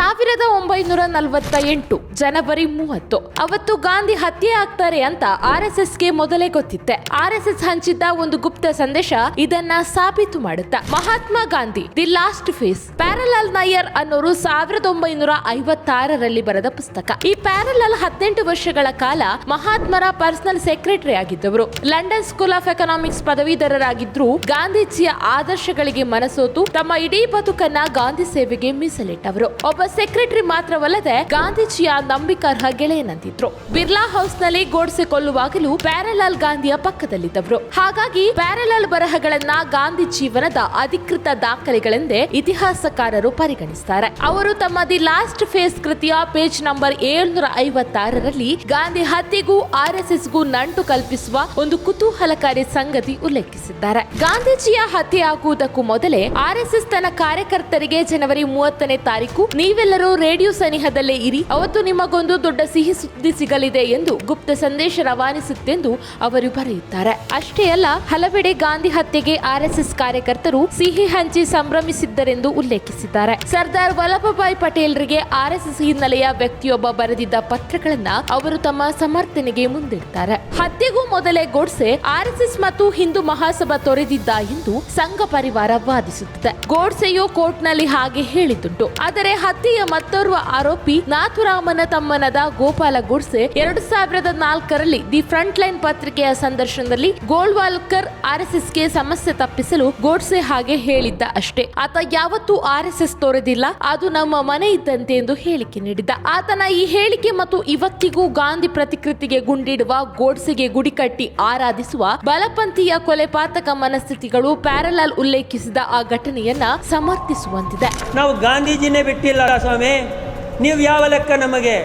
ಸಾವಿರದ ಒಂಬೈನೂರ ನಲವತ್ತ ಎಂಟು ಜನವರಿ ಮೂವತ್ತು. ಅವತ್ತು ಗಾಂಧಿ ಹತ್ಯೆ ಆಗ್ತಾರೆ ಅಂತ ಆರ್ ಎಸ್ ಎಸ್ಗೆ ಮೊದಲೇ ಗೊತ್ತಿತ್ತೆ. ಆರ್ ಎಸ್ ಎಸ್ ಹಂಚಿದ್ದ ಒಂದು ಗುಪ್ತ ಸಂದೇಶ ಇದನ್ನ ಸಾಬೀತು ಮಾಡುತ್ತಾ. Mahatma Gandhi, the last phase. Pyarelal Nayyar ಅನ್ನೋರು ಸಾವಿರದ ಒಂಬೈನೂರ ಐವತ್ತಾರರಲ್ಲಿ ಬರೆದ ಪುಸ್ತಕ. ಈ ಪ್ಯಾರಲಾಲ್ ಹದಿನೆಂಟು ವರ್ಷಗಳ ಕಾಲ ಮಹಾತ್ಮರ ಪರ್ಸನಲ್ ಸೆಕ್ರೆಟರಿ ಆಗಿದ್ದವರು. ಲಂಡನ್ ಸ್ಕೂಲ್ ಆಫ್ ಎಕನಾಮಿಕ್ಸ್ ಪದವೀಧರರಾಗಿದ್ರು ಗಾಂಧೀಜಿಯ ಆದರ್ಶಗಳಿಗೆ ಮನಸೋತು ತಮ್ಮ ಇಡೀ ಬದುಕನ್ನ ಗಾಂಧಿ ಸೇವೆಗೆ ಮೀಸಲಿಟ್ಟವರು. ಒಬ್ಬ ಸೆಕ್ರೆಟರಿ ಮಾತ್ರವಲ್ಲದೆ ಗಾಂಧೀಜಿಯ ನಂಬಿಕಾರ್ಹ ಗೆಳೆಯನಂತಿದ್ರು ಬಿರ್ಲಾ ಹೌಸ್ನಲ್ಲಿ ಕೊಲ್ಲುವಾಗಲೂ ಪ್ಯಾರಲಾಲ್ ಗಾಂಧಿಯ ಪಕ್ಕದಲ್ಲಿದ್ದವರು. ಹಾಗಾಗಿ ಪ್ಯಾರಲಾಲ್ ಬರಹಗಳನ್ನ ಗಾಂಧಿ ಜೀವನದ ಅಧಿಕೃತ ದಾಖಲೆಗಳೆಂದೇ ಇತಿಹಾಸಕಾರರು ಪರಿಗಣಿಸುತ್ತಾರೆ ಅವರು ತಮ್ಮ ದಿ ಲಾಸ್ಟ್ ಫೇಸ್ ಕೃತಿಯ ಪೇಜ್ ನಂಬರ್ ಏಳ್ನೂರ ಐವತ್ತಾರರಲ್ಲಿ ಗಾಂಧಿ ಹತ್ಯೆಗೂ ಆರ್ ಎಸ್ ಎಸ್ಗೂ ನಂಟು ಕಲ್ಪಿಸುವ ಒಂದು ಕುತೂಹಲಕಾರಿ ಸಂಗತಿ ಉಲ್ಲೇಖಿಸಿದ್ದಾರೆ. ಗಾಂಧೀಜಿಯ ಹತ್ಯೆಯಾಗುವುದಕ್ಕೂ ಮೊದಲೇ ಆರ್ ಎಸ್ ಎಸ್ ತನ್ನ ಕಾರ್ಯಕರ್ತರಿಗೆ ಜನವರಿ ಮೂವತ್ತನೇ ತಾರೀಕು ನೀವೆಲ್ಲರೂ ರೇಡಿಯೋ ಸನಿಹದಲ್ಲೇ ಇರಿ. ಅವತ್ತು ನಿಮಗೊಂದು ದೊಡ್ಡ ಸಿಹಿ ಸುದ್ದಿ ಸಿಗಲಿದೆ ಎಂದು ಗುಪ್ತ ಸಂದೇಶ ರವಾನಿಸುತ್ತೆಂದು ಅವರು ಬರೆಯುತ್ತಾರೆ. ಅಷ್ಟೇ ಅಲ್ಲ, ಹಲವೆಡೆ ಗಾಂಧಿ ಹತ್ಯೆಗೆ ಆರ್ ಎಸ್ ಎಸ್ ಕಾರ್ಯಕರ್ತರು ಸಿಹಿ ಹಂಚಿ ಸಂಭ್ರಮಿಸಿದ್ದರೆಂದು ಉಲ್ಲೇಖಿಸಿದ್ದಾರೆ. ಸರ್ದಾರ್ ವಲ್ಲಭಭಾಯ್ ಪಟೇಲ್ರಿಗೆ ಆರ್ ಎಸ್ ಎಸ್ ಹಿನ್ನೆಲೆಯ ವ್ಯಕ್ತಿಯೊಬ್ಬ ಬರೆದಿದ್ದ ಪತ್ರಗಳನ್ನ ಅವರು ತಮ್ಮ ಸಮರ್ಥನೆಗೆ ಮುಂದಿಡ್ತಾರೆ. ಹತ್ಯೆಗೂ ಮೊದಲೇ ಗೋಡ್ಸೆ ಆರ್ ಎಸ್ ಎಸ್ ಮತ್ತು ಹಿಂದೂ ಮಹಾಸಭಾ ತೊರೆದಿದ್ದ ಎಂದು ಸಂಘ ಪರಿವಾರ ವಾದಿಸುತ್ತದೆ. ಗೋಡ್ಸೆಯು ಕೋರ್ಟ್ನಲ್ಲಿ ಹಾಗೆ ಹೇಳಿದ್ದುಂಟು. ಆದರೆ ಹತ್ಯೆಯ ಮತ್ತೋರ್ವ ಆರೋಪಿ ನಾಥುರಾಮನ ತಮ್ಮನದ ಗೋಪಾಲ ಗುಡ್ಸೆ ಎರಡು ಸಾವಿರದ ನಾಲ್ಕರಲ್ಲಿ ದಿ ಫ್ರಂಟ್ ಲೈನ್ ಪತ್ರಿಕೆಯ ಸಂದರ್ಶನದಲ್ಲಿ ಗೋಲ್ವಾಲ್ಕರ್ ಆರ್ ಎಸ್ ಎಸ್ಗೆ ಸಮಸ್ಯೆ ತಪ್ಪಿಸಲು ಗೋಡ್ಸೆ ಹಾಗೆ ಹೇಳಿದ್ದ ಅಷ್ಟೇ. ಆತ ಯಾವತ್ತೂ ಆರ್ಎಸ್ಎಸ್ ಎಸ್ ಎಸ್ ತೋರೆದಿಲ್ಲ, ಅದು ನಮ್ಮ ಮನೆ ಇದ್ದಂತೆ ಎಂದು ಹೇಳಿಕೆ ನೀಡಿದ್ದ. ಆತನ ಈ ಹೇಳಿಕೆ ಮತ್ತು ಇವತ್ತಿಗೂ ಗಾಂಧಿ ಪ್ರತಿಕೃತಿಗೆ ಗುಂಡಿಡುವ ಗೋಡ್ಸೆಗೆ ಗುಡಿ ಕಟ್ಟಿ ಆರಾಧಿಸುವ ಬಲಪಂಥೀಯ ಕೊಲೆಪಾತಕ ಮನಸ್ಥಿತಿಗಳು ಪ್ಯಾರಲಾಲ್ ಉಲ್ಲೇಖಿಸಿದ ಆ ಘಟನೆಯನ್ನ ಸಮರ್ಥಿಸುವಂತಿದೆ. ನಾವು ಗಾಂಧೀಜಿನೇ ಬಿಟ್ಟಿಲ್ಲ ಸ್ವಾಮಿ ನೀವು ಯಾವ ಲೆಕ್ಕ ನಮಗೆ?